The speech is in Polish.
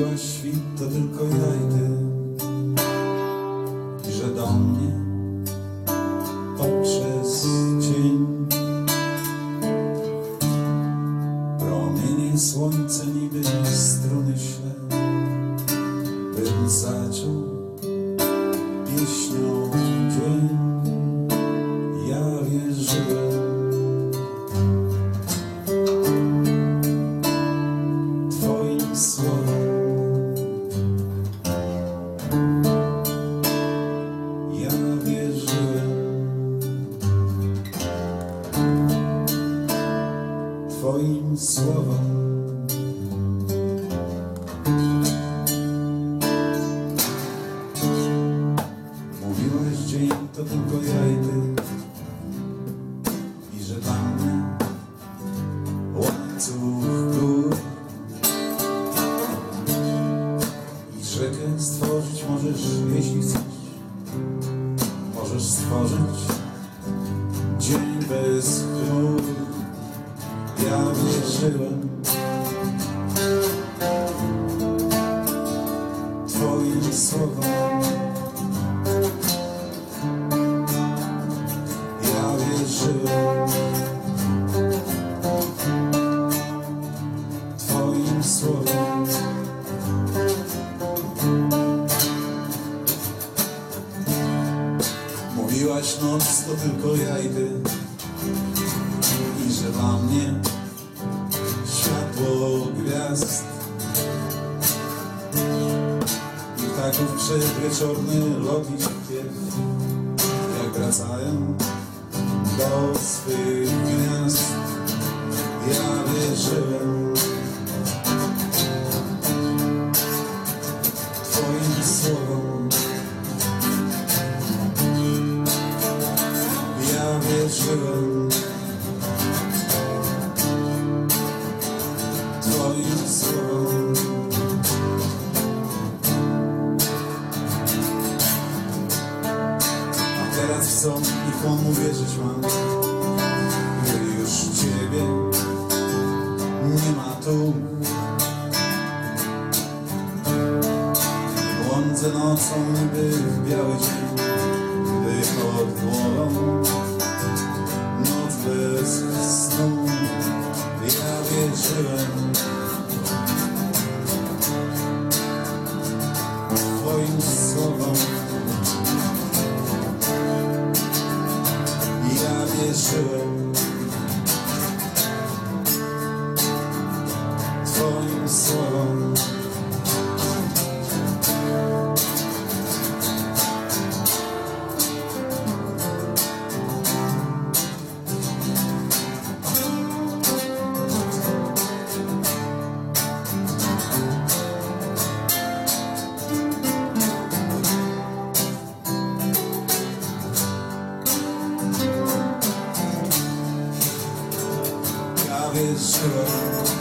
Opuściła świt, to tylko ja i ty. I że do mnie. Poprzez cień. Promienie słońca niby Twoim słowom. Mówiłeś, że im to tylko ja i ty i że mamy łańcuch gór i rzekę stworzyć możesz, jeśli chcesz. Możesz stworzyć dzień bez chmur. Ja wierzyłem Twoim słowom. Ja wierzyłem Twoim słowom. Mówiłaś noc to tylko ja i ty Dla mnie. Światło gwiazd. I ptaków przedwieczorny lot i Jak wracają do swych gniazd Ja wierzyłem. Twoim słowom. Ja wierzyłem co i komu wierzyć mam. Gdy już Ciebie. Nie ma tu. Błądzę nocą niby w biały dzień Gdy pod głową noc bez Twoim słowom Ja wierzyłem Twoim słowom Ja